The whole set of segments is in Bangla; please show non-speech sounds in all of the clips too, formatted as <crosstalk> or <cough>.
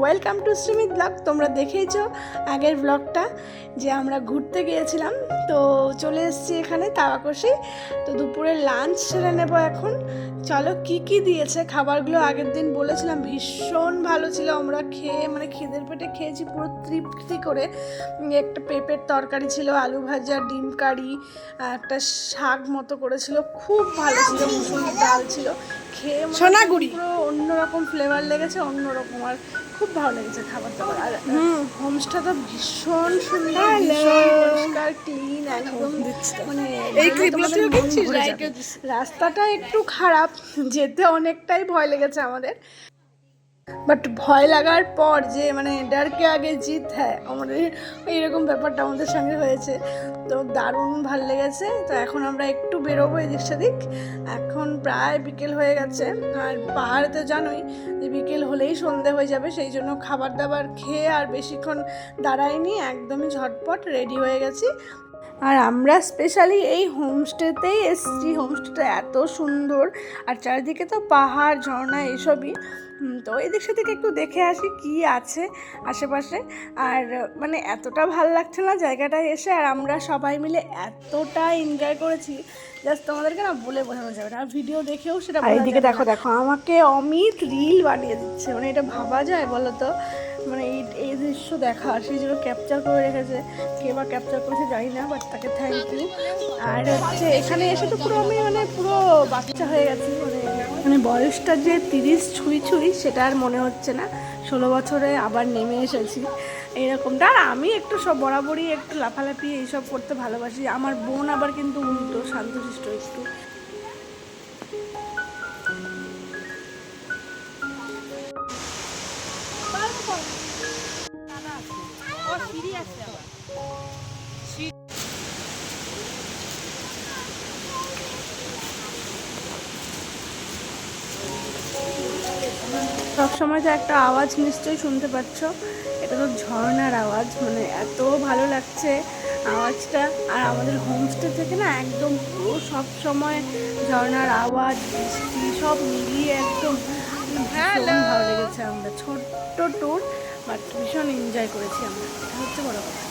ওয়েলকাম টু শ্রীমিত ব্লগ তোমরা দেখেইছো আগের ব্লগটা যে আমরা ঘুরতে গিয়েছিলাম। তো চলে এসেছি এখানে তাওয়াকশি। তো দুপুরে লাঞ্চ সেরে নেব এখন। চলো কি কি দিয়েছে খাবারগুলো আগের দিন বলেছিলাম। ভীষণ ভালো ছিল। আমরা খেয়ে মানে খিদের পেটে খেয়েছি পুরো তৃপ্তি করে। একটা পেঁপের তরকারি ছিল আলু ভাজা ডিম কারি একটা শাক মতো করেছিল। খুব ভালো ছিল মুসুরির ডাল ছিল। খেয়ে মনে সোনাগুড়ি। পুরো অন্যরকম ফ্লেভার লেগেছে অন্যরকম। আর খুব ভালো লেগেছে খাবার দাবার আর হোমস্টা তো ভীষণ সুন্দর ভীষণ পরিষ্কার ক্লিন একদম মানে এই ক্লিপগুলো মন দেখছিস? রাস্তাটা একটু খারাপ যেতে অনেকটাই ভয় লেগেছে আমাদের। বাট ভয় লাগার পর যে মানে ডারকে আগে জিত হ্যাঁ আমাদের এইরকম ব্যাপারটা আমাদের সঙ্গে হয়েছে। তো দারুণ ভালো লেগেছে। তো এখন আমরা একটু বেরোবো এদিক সেদিক। এখন প্রায় বিকেল হয়ে গেছে। আর পাহাড়ে তো জানোই যে, বিকেল হলেই সন্ধে হয়ে যাবে। সেই জন্য খাবার দাবার খেয়ে আর বেশিক্ষণ দাঁড়াইনি। একদমই ঝটপট রেডি হয়ে গেছি। আর আমরা স্পেশালি এই হোমস্টেতেই এসেছি। হোমস্টেটা এত সুন্দর। আর চারিদিকে তো পাহাড় ঝর্ণা এসবই। তো এদিক সেদিকে একটু দেখে আসি কি আছে আশেপাশে। আর মানে এতটা ভালো লাগছে না জায়গাটায় এসে। আর আমরা সবাই মিলে এতটা এনজয় করেছি। জাস্ট তোমাদেরকে না বলে বোঝানো যাবে না। ভিডিও দেখেও সেটা এইদিকে দেখো দেখো আমাকে অমিত রিল বানিয়ে দিচ্ছে। মানে এটা ভাবা যায় বলো তো মানে এই এই দৃশ্য দেখা সেই জন্য ক্যাপচার করে রেখেছে। কে বা ক্যাপচার করেছে জানি না বাট তাকে থ্যাংক ইউ আর হচ্ছে এখানে এসে তো পুরো আমি মানে পুরো বাচ্চা হয়ে গেছি মানে মানে বয়সটা যে তিরিশ ছুঁই ছুঁই, সেটা আর মনে হচ্ছে না। ষোলো বছরে আবার নেমে এসেছি। এইরকমটা। আর আমি একটু সব বরাবরই একটু লাফালাফি এইসব করতে ভালোবাসি। আমার বোন আবার কিন্তু উল্টো, শান্তশিষ্ট একটু। সবসময় তো একটা আওয়াজ নিশ্চয়ই শুনতে পাচ্ছ। এটা তো ঝর্ণার আওয়াজ মানে এত ভালো লাগছে আওয়াজটা। আর আমাদের হোমস্টে থেকে না একদম পুরো সব সময় ঝর্ণার আওয়াজ বৃষ্টি সব মিলিয়ে একদম ভীষণ ভালো লেগেছে আমরা ছোট্ট ট্যুর বাট ভীষণ এনজয় করেছি আমরা। এটা হচ্ছে বড় কথা।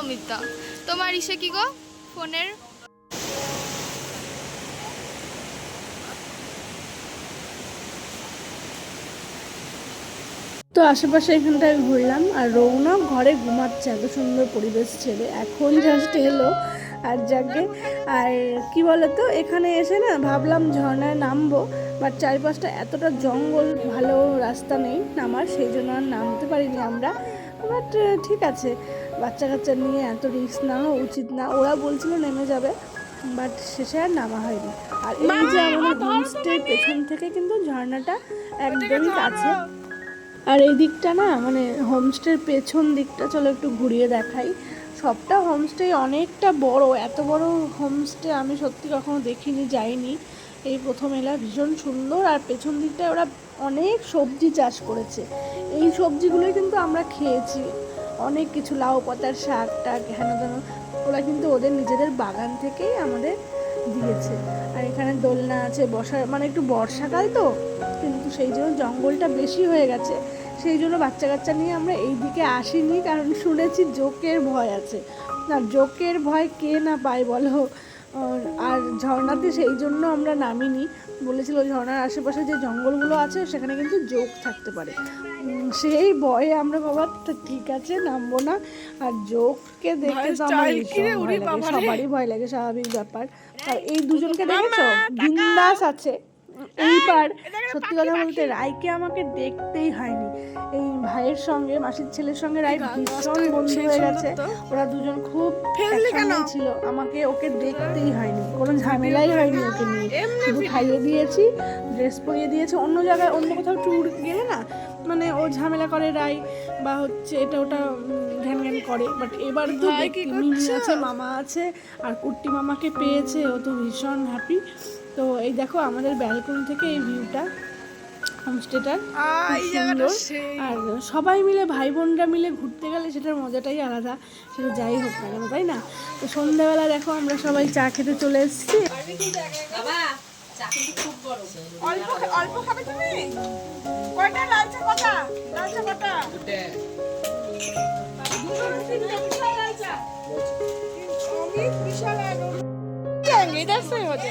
অমিতা তোমার ইসে কি গো? ফোনের তো আশেপাশে এখানটায় ঘুরলাম আর রৌনক ঘরে ঘুমাচ্ছে এত সুন্দর পরিবেশ ছেড়ে। এখন জাস্ট এলো আর যাকে আর কি বলতো এখানে এসে না ভাবলাম ঝর্ণায় নামবো বাট চারিপাশটা এতটা জঙ্গল ভালো রাস্তা নেই নামার সেই জন্য আর নামতে পারিনি আমরা। বাট ঠিক আছে বাচ্চা কাচ্চা নিয়ে এত রিস্ক নেওয়া উচিত না ওরা বলছিল নেমে যাবে বাট শেষে আর নামা হয়নি। আর এই যে আমাদের হোমস্টে পেছন থেকে কিন্তু ঝর্ণাটা একদমই কাছে। আর এই দিকটা না মানে হোমস্টের পেছন দিকটা চলো একটু ঘুরিয়ে দেখাই। সবটা হোমস্টে অনেকটা বড়, এত বড় হোমস্টে আমি সত্যি কখনো দেখিনি, যাইনি। এই প্রথম এলা ভীষণ সুন্দর, আর পেছন দিকটায় ওরা অনেক সবজি চাষ করেছে। এই সবজিগুলোই কিন্তু আমরা খেয়েছি। অনেক কিছু, লাউ পাতার শাক টাক, হেন ওরা কিন্তু ওদের নিজেদের বাগান থেকেই আমাদের দিয়েছে। আর এখানে দোলনা আছে বসার মানে একটু বর্ষাকাল তো, কিন্তু সেই জন্য জঙ্গলটা বেশি হয়ে গেছে। সেই জন্য বাচ্চা কাচ্চা নিয়ে আমরা এই দিকে আসিনি, কারণ শুনেছি জোকের ভয় আছে। না জোকের ভয় কে না পায় বলো? আর- ঝর্ণাতে সেই জন্য আমরা নামিনি। বলেছিল ঝর্ণার আশেপাশে যে জঙ্গলগুলো আছে সেখানে কিন্তু যোগ থাকতে পারে। সেই ভয়ে আমরা বাবা ঠিক আছে নামবো না। আর জোককে দেখে তো আমার ভয় লাগে। সবারই ভয় লাগে স্বাভাবিক ব্যাপার। আর এই দুজনকে দেখেছ? বিন্দাস আছে। এইবার সত্যি কথা বলতে রায়কে আমাকে দেখতেই হয়নি। এই ভাইয়ের সঙ্গে মাসির ছেলের সঙ্গে রায় ভীষণ বন্ধু হয়ে গেছে। ওরা দুজন খুব ছিল। আমাকে ওকে দেখতেই হয়নি। কোনো ঝামেলাই হয়নি ওকে নিয়ে। শুধু খাইয়ে দিয়েছি ড্রেস পরিয়ে দিয়েছে। অন্য জায়গায় অন্য কোথাও ট্যুর গেলে না মানে ও ঝামেলা করে রাই বা হচ্ছে এটা ওটা ঘ্যান ঘ্যান করে। বাট এবার তো আছে মামা আছে আর কুট্টি মামাকে পেয়েছে। ও তো ভীষণ হ্যাপি তো এই দেখো আমাদের ব্যালকনি থেকে এই ভিউটা হোমস্টেটার সুন্দর। আর সবাই মিলে ভাই বোনরা মিলে ঘুরতে গেলে সেটার মজাটাই আলাদা। সেটা যাই হোক না কেন তাই না? তো সন্ধ্যাবেলা দেখো আমরা সবাই চা খেতে চলে এসেছি। অল্প অল্প খাবে তুমি? কয়টা? লাল কটা? লাল কটা? দুটো না তিনটে? বিশাল 믿었어요 어제.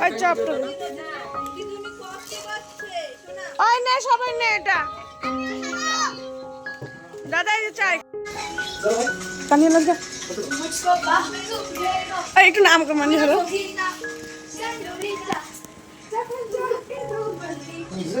আচ্ছা আপনার ওই নে সবাই নে এটা দাদা এই চাই কানিয়ে লাগ যা একটু নাম কমানি হলো নিজে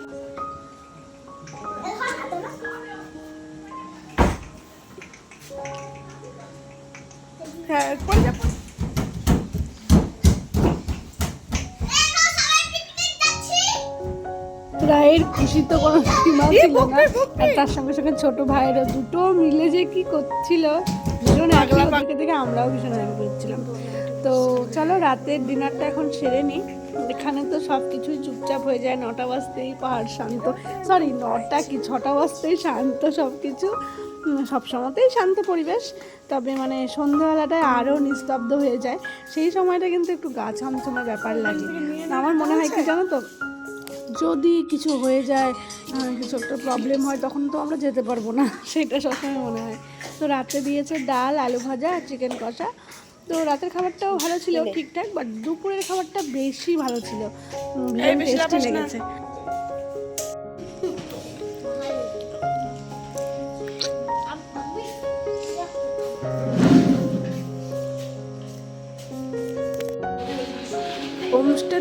হ্যাঁ যাব রায়ের খুশি তো কোনো সীমা ছিল না। আর তার সঙ্গে সঙ্গে ছোট ভাইয়েরা দুটো মিলে যে কি করছিল ভীষণ একলা দেখে দেখে আমরাও ভীষণ আগে করছিলাম। তো চলো রাতের ডিনারটা এখন সেরে নিই এখানে তো সব কিছুই চুপচাপ হয়ে যায় নটা বাজতেই পাহাড় শান্ত। সরি নটা কি ছটা বাজতেই শান্ত সব কিছু সব সময়তেই শান্ত পরিবেশ। তবে মানে সন্ধ্যাবেলাটায় আরও নিস্তব্ধ হয়ে যায়। সেই সময়টা কিন্তু একটু গা ছমছমের ব্যাপার লাগে। আমার মনে হয় কি জানো তো যদি কিছু হয়ে যায় কিছু একটা প্রবলেম হয় তখন তো আমরা যেতে পারব না। <laughs> সেটা সবসময় মনে হয়। তো রাত্রে দিয়েছে ডাল আলু ভাজা আর চিকেন কষা। তো রাতের খাবারটাও ভালো ছিল ঠিকঠাক বাট দুপুরের খাবারটা বেশি ভালো ছিল। ভীষণ টেস্টি লেগেছে।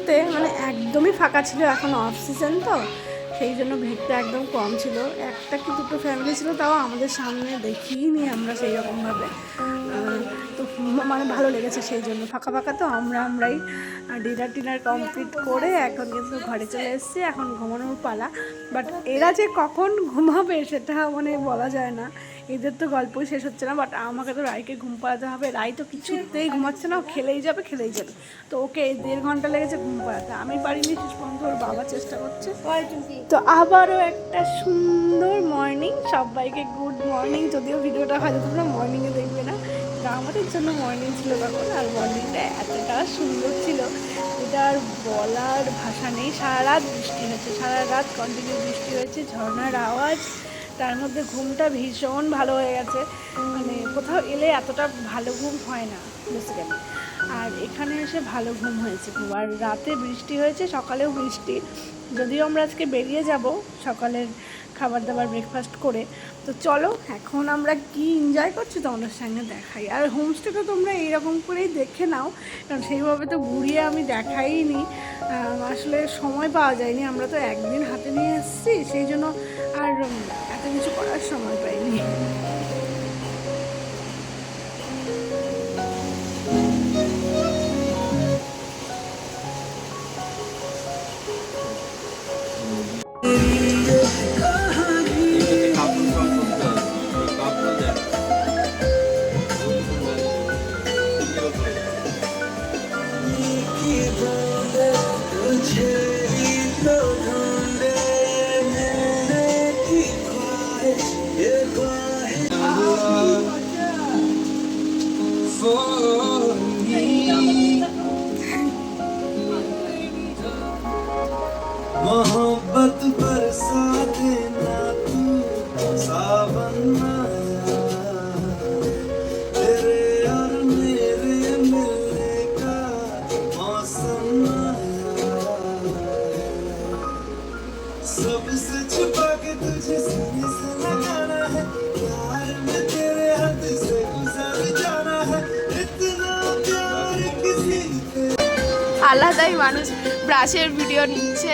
হোমস্টেতে মানে একদমই ফাঁকা ছিল এখন অফ সিজন তো, সেই জন্য ভিড়টা একদম কম ছিল। একটা কি দুটো ফ্যামিলি ছিল তাও আমাদের সামনে দেখিনি আমরা সেই রকমভাবে তো মানে ভালো লেগেছে সেই জন্য। ফাঁকা ফাঁকা তো আমরা আমরাই ডিনার টিনার কমপ্লিট করে এখন কিন্তু ঘরে চলে এসেছি, এখন ঘুমানোর পালা। বাট এরা যে কখন ঘুমাবে সেটা মানে বলা যায় না। এদের তো গল্পই শেষ হচ্ছে না বাট আমাকে তো রায়কে ঘুম পাড়াতে হবে। রায় তো কিছুতেই ঘুমাচ্ছে না ও খেলেই যাবে খেলেই যাবে। তো ওকে দেড় ঘণ্টা লেগেছে ঘুম পাড়াতে। আমি পারিনি শেষ পর্যন্ত ওর বাবা চেষ্টা করছে। তো আবারও একটা সুন্দর মর্নিং সবাইকে গুড মর্নিং যদিও ভিডিওটা হয়তো তোমরা মর্নিংয়ে দেখবে না। আমাদের জন্য মর্নিং ছিল তখন আর মর্নিংটা এতটা সুন্দর ছিল। এটা আর বলার ভাষা নেই। সারা রাত বৃষ্টি হয়েছে সারা রাত কন্টিনিউ বৃষ্টি হয়েছে ঝর্নার আওয়াজ। তার মধ্যে ঘুমটা ভীষণ ভালো হয়ে গেছে। মানে কোথাও এলে এতটা ভালো ঘুম হয় না বেসিক্যালি আর এখানে এসে ভালো ঘুম হয়েছে খুব। আর রাতে বৃষ্টি হয়েছে, সকালেও বৃষ্টি। যদিও আমরা আজকে বেরিয়ে যাব সকালের খাবার দাবার ব্রেকফাস্ট করে তো চলো, এখন আমরা কি এনজয় করছি তোমাদের সঙ্গে দেখাই। আর হোমস্টেটা তোমরা এইরকম করেই দেখে নাও, কারণ সেইভাবে তো ঘুরিয়ে আমি দেখাইনি। আসলে সময় পাওয়া যায়নি, আমরা তো একদিন হাতে নিয়ে এসেছি, সেই জন্য আর এত কিছু করার সময় পাইনি। আলাদাই মানুষ ব্রাশের ভিডিও নিচ্ছে।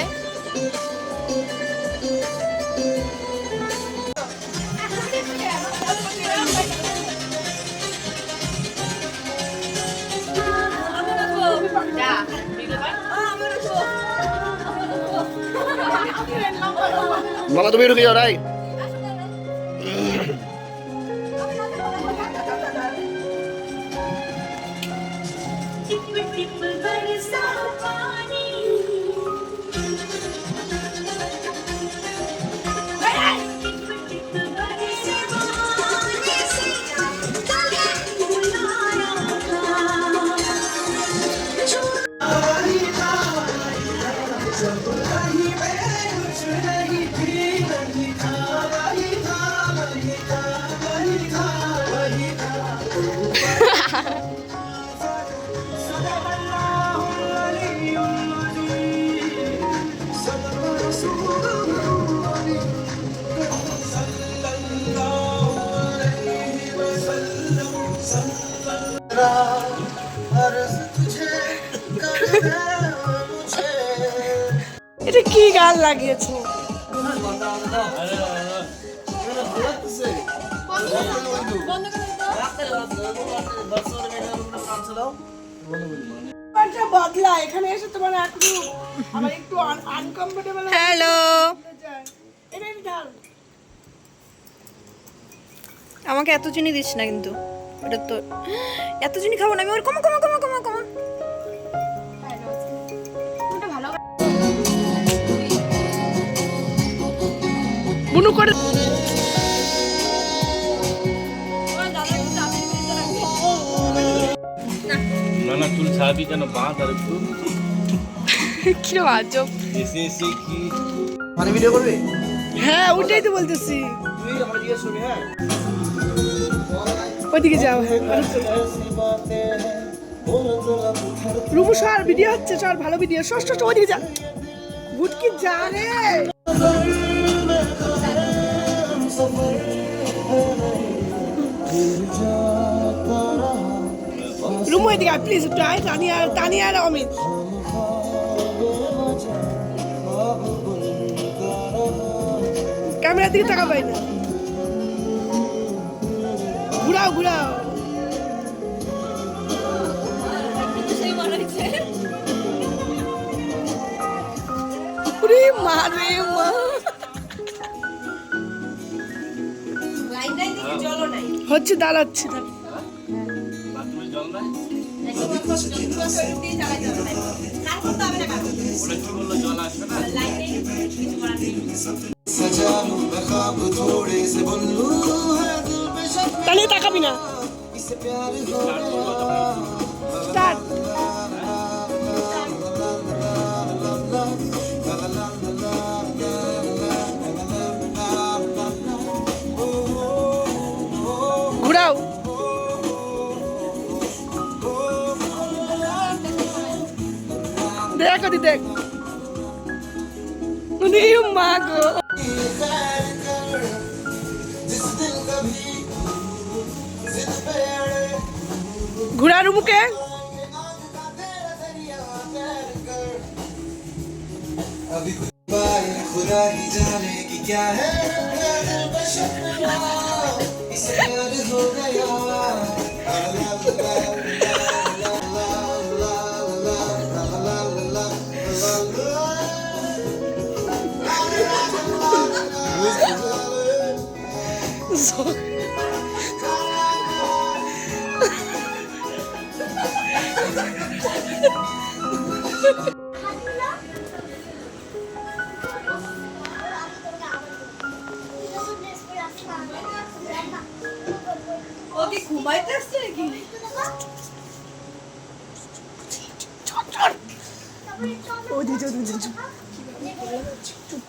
মামা তুমি ঢুকে যাও রাই লাগিয়েছে বদলা এখানে এসে তোমার এক রূপ একটু আনকমফোর্টেবল হ্যালো আমাকে এত চিনি দিস না কিন্তু। ওটা তো এত চিনি খাব না আমি। ওর কমা কমা কমা কমা কমা। বুনু করে না না চুল ছাড়বি কেন? বাঁধ আর একটু। কিরম আজব। এসে এসে কি? মানে ভিডিও করবে? হ্যাঁ ওটাই তো বলতেছি। তুই আমার জিজ্ঞেস করবি হ্যাঁ? ওইদিকে যাও। হ্যাঁ রুমু সর ভিডিও হচ্ছে সর ভালো ভিডিও সর সর, ওইদিকে যা। ভুটকি যা রে। রুমু এদিকে প্লিজ একটু আয়, তানিয়া তানিয়া আর অমিত। ক্যামেরার দিকে তাকাবাই না ঘুরাও ঘুরাও। ওরে মা। হচ্ছে দাঁড়াচ্ছে। তাহলে তাকাবি না। স্টার্ট। দেখ ওদি দেখ। উনি মা গো। ঘুরার মুখে? <laughs> 녀석. 어디 고발 뺏기 어디 저는지 좀. 쭉쭉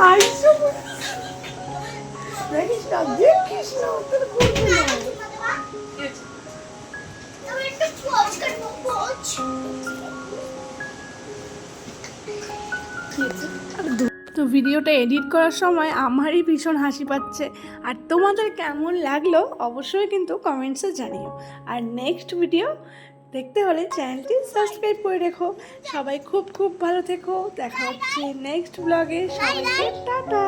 아이쇼 내기 싫어 내기 싫어 어떻게 보는 거야 ভিডিওটা এডিট করার সময় আমারই ভীষণ হাসি পাচ্ছে। আর তোমাদের কেমন লাগল অবশ্যই কিন্তু কমেন্টসে জানিও। আর নেক্সট ভিডিও দেখতে হলে চ্যানেলটি সাবস্ক্রাইব করে রেখো। সবাই খুব খুব ভালো থেকো। দেখা হচ্ছে নেক্সট ব্লগে সবাইকে টাটা।